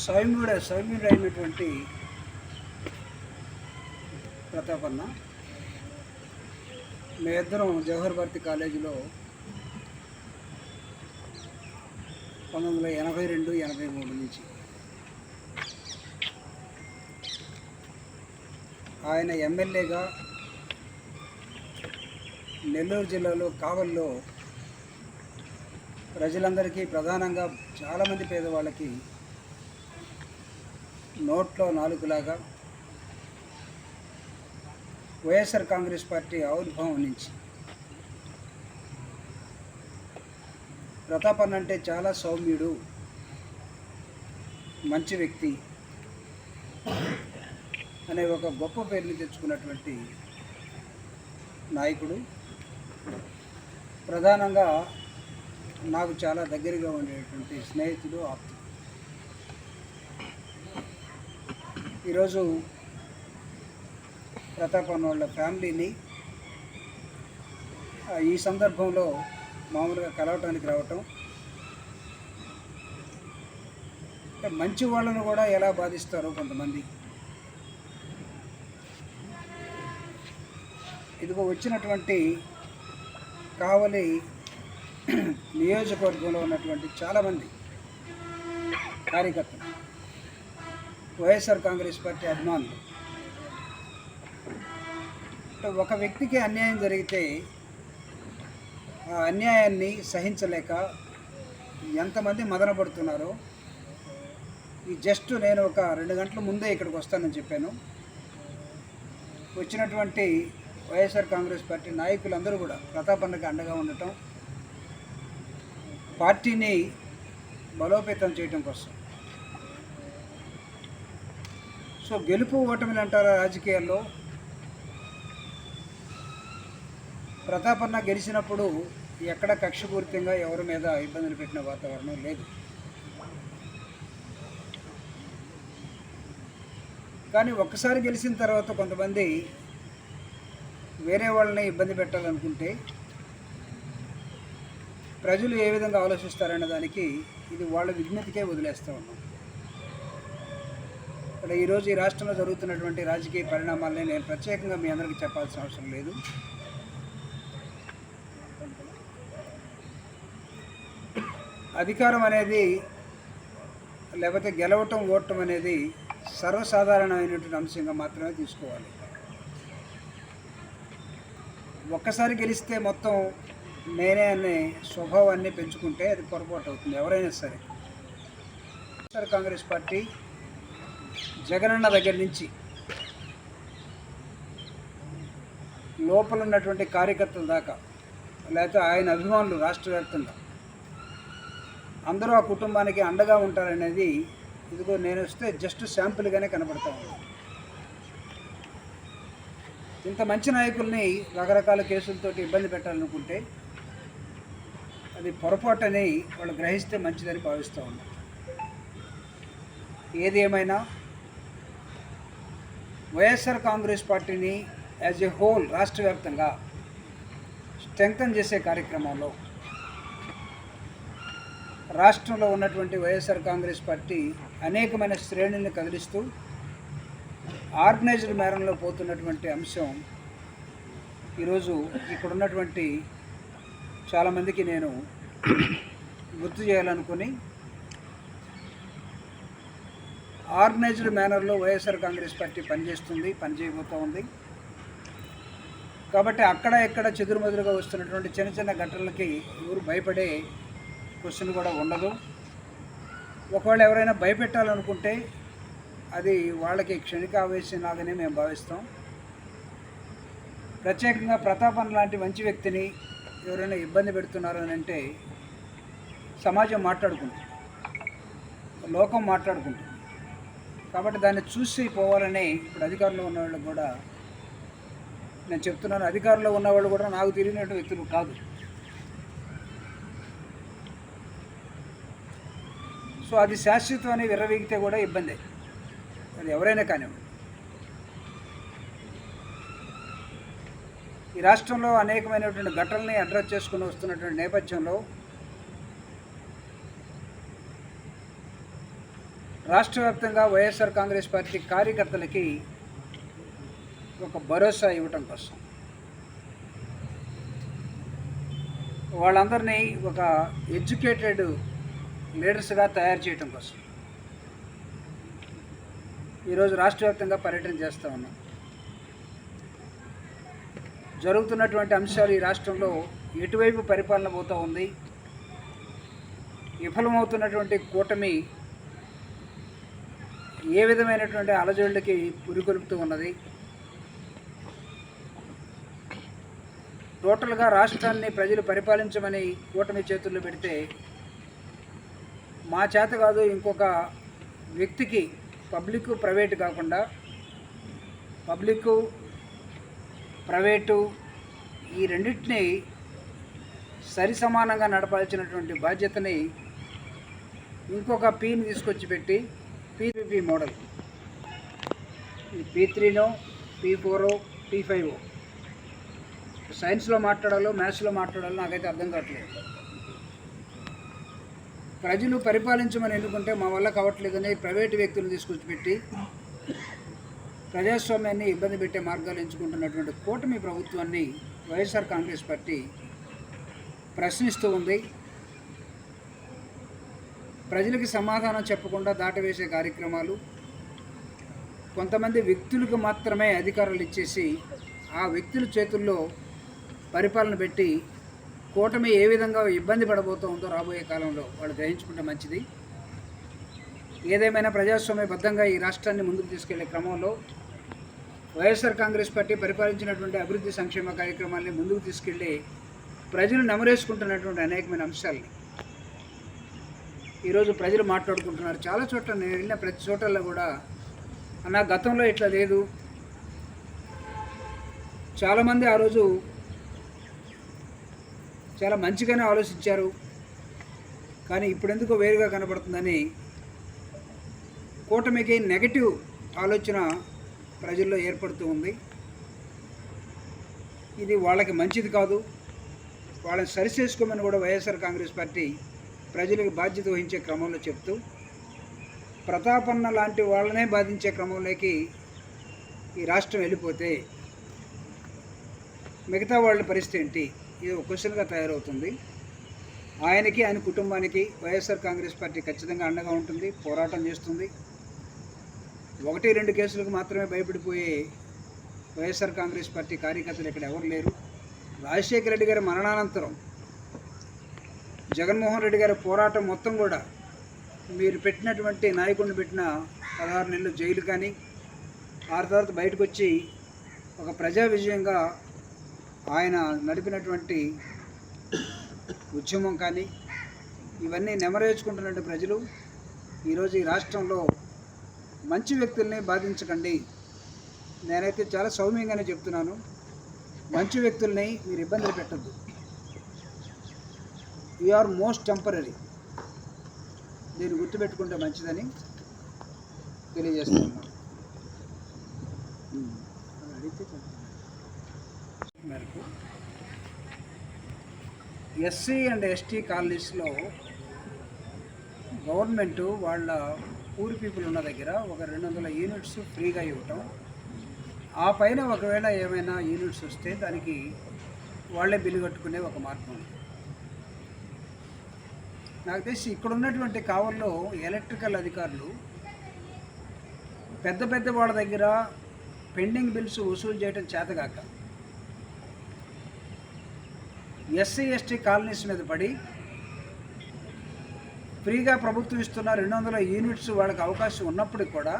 స్వయంగుడ స్వయంగుడైనటువంటి ప్రతాపన్న మేమిద్దరం జవహర్ భారతి కాలేజీలో పంతొమ్మిది వందల ఎనభై రెండు ఎనభై మూడు నుంచి ఆయన ఎమ్మెల్యేగా నెల్లూరు జిల్లాలో కావల్లో ప్రజలందరికీ ప్రధానంగా చాలామంది పేదవాళ్ళకి నోట్లో నాలుగులాగా వైఎస్ఆర్ కాంగ్రెస్ పార్టీ ఆవిర్భావం నుంచి. ప్రతాపన్ అంటే చాలా సౌమ్యుడు మంచి వ్యక్తి. అనే ఒక గొప్ప పేరుని తెచ్చుకున్నటువంటి నాయకుడు. ప్రధానంగా నాకు చాలా దగ్గరగా ఉండేటువంటి స్నేహితుడు ఆప్తు. ఈరోజు ప్రతాపన్ వాళ్ళ ఫ్యామిలీని ఈ సందర్భంలో మామూలుగా కలవటానికి రావటం మంచి వాళ్ళను కూడా ఎలా బాధిస్తారో కొంతమంది ఇదిగో వచ్చినటువంటి కావలి నియోజకవర్గంలో ఉన్నటువంటి చాలామంది కార్యకర్తలు వైఎస్ఆర్ కాంగ్రెస్ పార్టీ అభిమానులు. ఒక వ్యక్తికి అన్యాయం జరిగితే ఆ అన్యాయాన్ని సహించలేక ఎంతమంది మదన పడుతున్నారో ఈ జస్ట్ నేను ఒక రెండు గంటల ముందే ఇక్కడికి వస్తానని చెప్పాను. వచ్చినటువంటి వైఎస్ఆర్ కాంగ్రెస్ పార్టీ నాయకులందరూ కూడా ప్రతాపన్నకి అండగా ఉండటం పార్టీని బలోపేతం చేయటం కోసం. సో గెలుపు ఓటమిలు అంటారా రాజకీయాల్లో? ప్రతాపన్న గెలిచినప్పుడు ఎక్కడ కక్షపూరితంగా ఎవరి మీద ఇబ్బందులు పెట్టిన వాతావరణం లేదు. కానీ ఒక్కసారి గెలిచిన తర్వాత కొంతమంది వేరే వాళ్ళని ఇబ్బంది పెట్టాలనుకుంటే ప్రజలు ఏ విధంగా ఆలోచిస్తారనే దానికి ఇది వాళ్ళ విజ్ఞతకే వదిలేస్తూ ఉన్నాం. ఇక్కడ ఈరోజు ఈ రాష్ట్రంలో జరుగుతున్నటువంటి రాజకీయ పరిణామాలని నేను ప్రత్యేకంగా మీ అందరికీ చెప్పాల్సిన అవసరం లేదు. అధికారం అనేది లేకపోతే గెలవటం ఓడటం అనేది సర్వసాధారణమైనటువంటి అంశంగా మాత్రమే తీసుకోవాలి. ఒక్కసారి గెలిస్తే మొత్తం నేనే అనే స్వభావాన్ని పెంచుకుంటే అది పొరపాటు అవుతుంది. ఎవరైనా సరే. వైఎస్ఆర్ కాంగ్రెస్ పార్టీ జగనన్న దగ్గర నుంచి లోపల ఉన్నటువంటి కార్యకర్తల దాకా లేకపోతే ఆయన అభిమానులు రాష్ట్ర వ్యాప్తంగా అందరూ ఆ కుటుంబానికి అండగా ఉంటారనేది ఇదిగో నేను వస్తే జస్ట్ శాంపుల్గానే కనబడతా ఉన్నాను ఇంత మంచి నాయకుల్ని రకరకాల కేసులతోటి ఇబ్బంది పెట్టాలనుకుంటే అది పొరపాటు అని వాళ్ళు గ్రహిస్తే మంచిదని భావిస్తూ ఉన్నారు ఏది ఏమైనా వైఎస్ఆర్ కాంగ్రెస్ పార్టీని యాజ్ ఏ హోల్ రాష్ట్ర వ్యాప్తంగా స్ట్రెంగ్తన్ చేసే కార్యక్రమంలో రాష్ట్రంలో ఉన్నటువంటి వైఎస్ఆర్ కాంగ్రెస్ పార్టీ అనేకమైన శ్రేణుల్ని కదిలిస్తూ ఆర్గనైజ్డ్ మేరంలో పోతున్నటువంటి అంశం ఈరోజు ఇక్కడ ఉన్నటువంటి చాలామందికి నేను గుర్తు చేయాలనుకుని ఆర్గనైజ్డ్ మేనర్లో వైఎస్ఆర్ కాంగ్రెస్ పార్టీ పనిచేస్తుంది పనిచేయబోతూ ఉంది. కాబట్టి అక్కడ ఎక్కడ చెదురుమదురుగా వస్తున్నటువంటి చిన్న చిన్న ఘటనలకి ఎవరు భయపడే క్వశ్చన్ కూడా ఉండదు. ఒకవేళ ఎవరైనా భయపెట్టాలనుకుంటే అది వాళ్ళకి క్షణికావేశంలాగానే మేము భావిస్తాం. ప్రత్యేకంగా ప్రతాపన్ లాంటి మంచి వ్యక్తిని ఎవరైనా ఇబ్బంది పెడుతున్నారు అని అంటే సమాజం మాట్లాడుకుంటుంది. లోకం మాట్లాడుకుంటుంది. కాబట్టి దాన్ని చూసి పోవాలని ఇప్పుడు అధికారంలో ఉన్నవాళ్ళు కూడా నేను చెప్తున్నాను. అధికారంలో ఉన్నవాళ్ళు కూడా నాకు తెలియనటువంటి వ్యక్తులు కాదు. సో అది శాశ్వతం అని విర్రవీగితే కూడా ఇబ్బంది. అది ఎవరైనా కానివ్వండి. ఈ రాష్ట్రంలో అనేకమైనటువంటి ఘటనల్ని అడ్రస్ చేసుకుని వస్తున్నటువంటి నేపథ్యంలో రాష్ట్ర వ్యాప్తంగా వైఎస్ఆర్ కాంగ్రెస్ పార్టీ కార్యకర్తలకి ఒక భరోసా ఇవ్వటం కోసం. వాళ్ళందరినీ ఒక ఎడ్యుకేటెడ్ లీడర్స్గా తయారు చేయటం కోసం. ఈరోజు రాష్ట్ర వ్యాప్తంగా పర్యటన చేస్తూ ఉన్నాం. జరుగుతున్నటువంటి అంశాలు ఈ రాష్ట్రంలో ఎటువైపు పరిపాలన పోతూ ఉంది? విఫలమవుతున్నటువంటి కూటమి ఏ విధమైనటువంటి అలజడులకి పురికొలుపుతూ ఉన్నది? టోటల్గా రాష్ట్రాన్ని ప్రజలు పరిపాలించమని కూటమి చేతుల్లో పెడితే మా చేత కాదు ఇంకొక వ్యక్తికి పబ్లిక్ ప్రైవేట్ కాకుండా పబ్లిక్ ప్రైవేటు ఈ రెండింటిని సరి సమానంగా నడపాల్సినటువంటి బాధ్యతని ఇంకొక పీని తీసుకొచ్చి పెట్టి పీపీపీ మోడల్. ఈ పీ త్రీనో పీ ఫోరో పీ ఫైవ్. సైన్స్లో మాట్లాడాలో మ్యాథ్స్లో మాట్లాడాలో నాకైతే అర్థం కావట్లేదు. ప్రజలు పరిపాలించమని ఎన్నుకుంటే మా వల్ల కావట్లేదని ప్రైవేటు వ్యక్తులను తీసుకొచ్చి పెట్టి ప్రజాస్వామ్యాన్ని ఇబ్బంది పెట్టే మార్గాలు ఎంచుకుంటున్నటువంటి కూటమి ప్రభుత్వాన్ని వైఎస్ఆర్ కాంగ్రెస్ పార్టీ ప్రశ్నిస్తూ ఉంది. ప్రజలకి సమాధానం చెప్పకుండా దాటవేసే కార్యక్రమాలు కొంతమంది వ్యక్తులకు మాత్రమే అధికారాలు ఇచ్చేసి ఆ వ్యక్తుల చేతుల్లో పరిపాలన పెట్టి కూటమి ఏ విధంగా ఇబ్బంది పడబోతుందో రాబోయే కాలంలో వాళ్ళు గ్రహించుకుంటే మంచిది. ఏదేమైనా ప్రజాస్వామ్యబద్ధంగా ఈ రాష్ట్రాన్ని ముందుకు తీసుకెళ్ళే క్రమంలో వైఎస్ఆర్ కాంగ్రెస్ పార్టీ పరిపాలించినటువంటి అభివృద్ధి సంక్షేమ కార్యక్రమాల్ని ముందుకు తీసుకెళ్ళి ప్రజలు నమరేసుకుంటున్నటువంటి అనేకమైన అంశాలని ఈరోజు ప్రజలు మాట్లాడుకుంటున్నారు. చాలా చోట్ల నేను వెళ్ళిన ప్రతి చోటల్లో కూడా అన్న గతంలో ఇట్లా లేదు. చాలామంది ఆ రోజు చాలా మంచిగానే ఆలోచించారు. కానీ ఇప్పుడు ఎందుకో వేరుగా కనబడుతుందని కూటమికి నెగటివ్ ఆలోచన ప్రజల్లో ఏర్పడుతూ ఉంది. ఇది వాళ్ళకి మంచిది కాదు. వాళ్ళని సరిచేసుకోమని కూడా వైఎస్ఆర్ కాంగ్రెస్ పార్టీ ప్రజలకు బాధ్యత వహించే క్రమంలో చెప్తూ ప్రతాపన్న లాంటి వాళ్ళనే బాధించే క్రమంలోకి ఈ రాష్ట్రం వెళ్ళిపోతే మిగతా వాళ్ళ పరిస్థితి ఏంటి? ఇది ఒక క్వశ్చన్గా తయారవుతుంది. ఆయనకి ఆయన కుటుంబానికి వైఎస్ఆర్ కాంగ్రెస్ పార్టీ ఖచ్చితంగా అండగా ఉంటుంది పోరాటం చేస్తుంది. ఒకటి రెండు కేసులకు మాత్రమే భయపడిపోయే వైఎస్ఆర్ కాంగ్రెస్ పార్టీ కార్యకర్తలు ఇక్కడ ఎవరు లేరు. రాజశేఖర రెడ్డి గారి మరణానంతరం జగన్మోహన్ రెడ్డి గారి పోరాటం మొత్తం కూడా మీరు పెట్టినటువంటి నాయకుడిని పెట్టిన పదహారు నెలలు జైలు కానీ ఆ తర్వాత బయటకు వచ్చి ఒక ప్రజా విజయంగా ఆయన నడిపినటువంటి ఉద్యమం కానీ ఇవన్నీ నెమరేర్చుకుంటున్నటువంటి ప్రజలు. ఈరోజు ఈ రాష్ట్రంలో మంచి వ్యక్తుల్ని బాధించకండి. నేనైతే చాలా సౌమ్యంగానే చెప్తున్నాను. మంచి వ్యక్తుల్ని మీరు ఇబ్బందులు పెట్టద్దు. యు ఆర్ మోస్ట్ టెంపరీ దీన్ని గుర్తుపెట్టుకుంటే మంచిదని తెలియజేస్తున్నాను. అది అడిగితే. మేరకు ఎస్సీ అండ్ ఎస్టీ కాలనీస్లో గవర్నమెంట్ వాళ్ళ పూర్ పీపుల్ ఉన్న దగ్గర ఒక రెండు వందల యూనిట్స్ ఫ్రీగా ఇవ్వటం. ఆ పైన ఒకవేళ ఏమైనా యూనిట్స్ వస్తే దానికి వాళ్ళే బిల్లు కట్టుకునే ఒక మార్గం ఉంది. నాకు తెలిసి ఇక్కడ ఉన్నటువంటి కావల్లో ఎలక్ట్రికల్ అధికారులు పెద్ద పెద్ద వాళ్ళ దగ్గర పెండింగ్ బిల్స్ వసూలు చేయడం చేతగాక ఎస్సీ ఎస్టీ కాలనీస్ మీద పడి ఫ్రీగా ప్రభుత్వం ఇస్తున్న రెండు వందల యూనిట్స్ వాళ్ళకి అవకాశం ఉన్నప్పటికి కూడా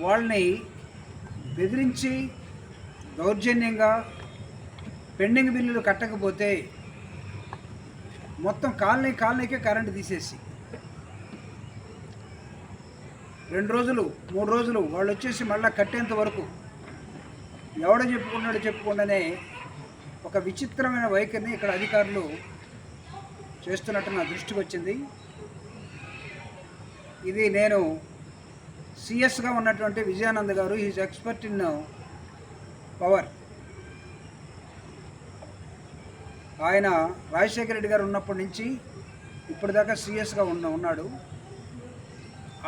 వాళ్ళని బెదిరించి దౌర్జన్యంగా పెండింగ్ బిల్లులు కట్టకపోతే మొత్తం కాలనీ కాలనీకే కరెంటు తీసేసి రెండు రోజులు మూడు రోజులు వాళ్ళు వచ్చేసి మళ్ళీ కట్టేంత వరకు ఎవడో చెప్పుకున్నాడో చెప్పుకుండానే ఒక విచిత్రమైన వైఖరిని ఇక్కడ అధికారులు చేస్తున్నట్టు నా దృష్టికి వచ్చింది. ఇది నేను సిఎస్గా ఉన్నటువంటి విజయానంద్ గారు ఈజ్ ఎక్స్పర్ట్ ఇన్ పవర్ ఆయన రాజశేఖర రెడ్డి గారు ఉన్నప్పటి నుంచి ఇప్పటిదాకా సిఎస్గా ఉన్న ఉన్నాడు.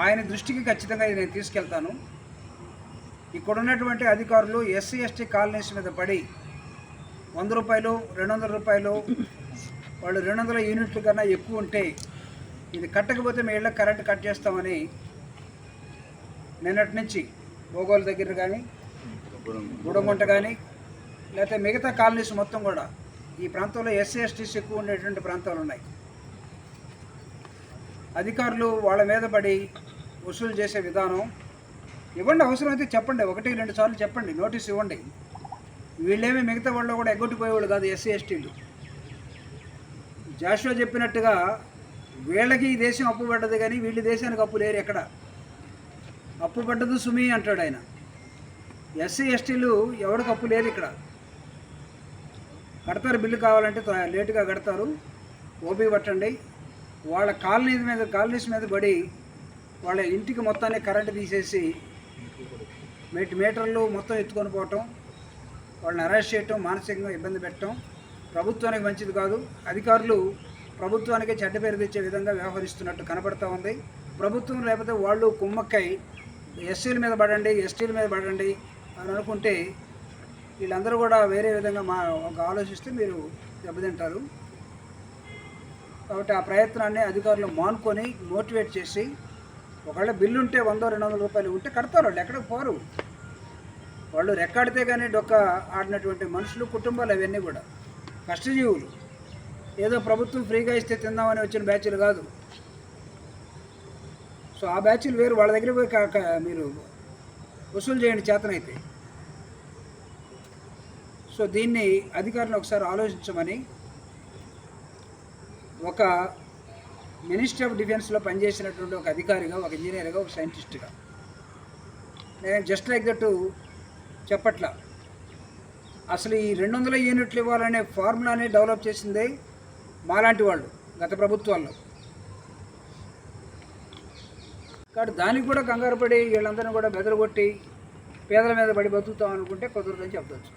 ఆయన దృష్టికి ఖచ్చితంగా ఇది నేను తీసుకెళ్తాను. ఇక్కడ ఉన్నటువంటి అధికారులు ఎస్సీ ఎస్టీ కాలనీస్ మీద పడి వంద రూపాయలు రెండు వందల రూపాయలు వాళ్ళు రెండు వందల యూనిట్ల కన్నా ఎక్కువ ఉంటే ఇది కట్టకపోతే మీ ఇళ్ళకి కరెంట్ కట్ చేస్తామని నిన్నటి నుంచి భోగోలు దగ్గర కానీ గుడగుంట కానీ లేకపోతే మిగతా కాలనీస్ మొత్తం కూడా ఈ ప్రాంతంలో ఎస్సీ ఎస్టీస్ ఎక్కువ ఉండేటువంటి ప్రాంతాలు ఉన్నాయి. అధికారులు వాళ్ళ మీద పడి వసూలు చేసే విధానం ఇవ్వండి అవసరమైతే చెప్పండి ఒకటి రెండు సార్లు చెప్పండి నోటీస్ ఇవ్వండి. వీళ్ళేమి మిగతా వాళ్ళు కూడా ఎగ్గొట్టిపోయేవాళ్ళు కాదు ఎస్సీ ఎస్టీలు జాషువా చెప్పినట్టుగా వీళ్ళకి ఈ దేశం అప్పు పడ్డది కానీ వీళ్ళ దేశానికి అప్పు లేరు ఎక్కడ? అప్పు పడ్డదు సుమి అంటాడు ఆయన. ఎస్సీ ఎస్టీలు ఎవరికి అప్పు లేదు ఇక్కడ? కడతారు బిల్లు కావాలంటే లేటుగా కడతారు. ఓపీ పట్టండి. వాళ్ళ కాలనీ మీద కాలనీస్ మీద పడి వాళ్ళ ఇంటికి మొత్తాన్ని కరెంట్ తీసేసి మీటర్లు మొత్తం ఎత్తుకొని పోవటం వాళ్ళని అరెస్ట్ చేయటం మానసికంగా ఇబ్బంది పెట్టడం ప్రభుత్వానికి మంచిది కాదు. అధికారులు ప్రభుత్వానికి చెడ్డ పేరు తెచ్చే విధంగా వ్యవహరిస్తున్నట్టు కనపడతా ఉంది. ప్రభుత్వం లేకపోతే వాళ్ళు కుమ్మక్కై ఎస్సీల మీద పడండి ఎస్టీల మీద పడండి అని అనుకుంటే వీళ్ళందరూ కూడా వేరే విధంగా మా ఒక ఆలోచిస్తే మీరు దెబ్బతింటారు. కాబట్టి ఆ ప్రయత్నాన్ని అధికారులు మానుకొని మోటివేట్ చేసి ఒకవేళ బిల్లు ఉంటే వందో రెండు వందల రూపాయలు ఉంటే కడతారు వాళ్ళు ఎక్కడికి పోరు. వాళ్ళు రెక్కాడితే కానీ డొక్క ఆడినటువంటి మనుషులు కుటుంబాలు అవన్నీ కూడా. కష్టజీవులు. ఏదో ప్రభుత్వం ఫ్రీగా ఇస్తే తిందామని వచ్చిన బ్యాచ్లు కాదు. సో ఆ బ్యాచ్లు వేరు వాళ్ళ దగ్గర పోయి కాక మీరు వసూలు చేయండి చేతనైతే. సో దీన్ని అధికారులు ఒకసారి ఆలోచించమని ఒక మినిస్ట్రీ ఆఫ్ డిఫెన్స్లో పనిచేసినటువంటి ఒక అధికారిగా ఒక ఇంజనీర్గా ఒక సైంటిస్ట్గా. నేను జస్ట్ లైక్ దట్ చెప్పట్లా. అసలు ఈ రెండు వందల యూనిట్లు ఇవ్వాలనే ఫార్ములాని డెవలప్ చేసిందే మాలాంటి వాళ్ళు గత ప్రభుత్వాల్లో. కాబట్టి దానికి కూడా కంగారు పడి వీళ్ళందరినీ కూడా బెదరగొట్టి పేదల మీద పడి బతుకుతాం అనుకుంటే కుదరదని చెప్పవచ్చు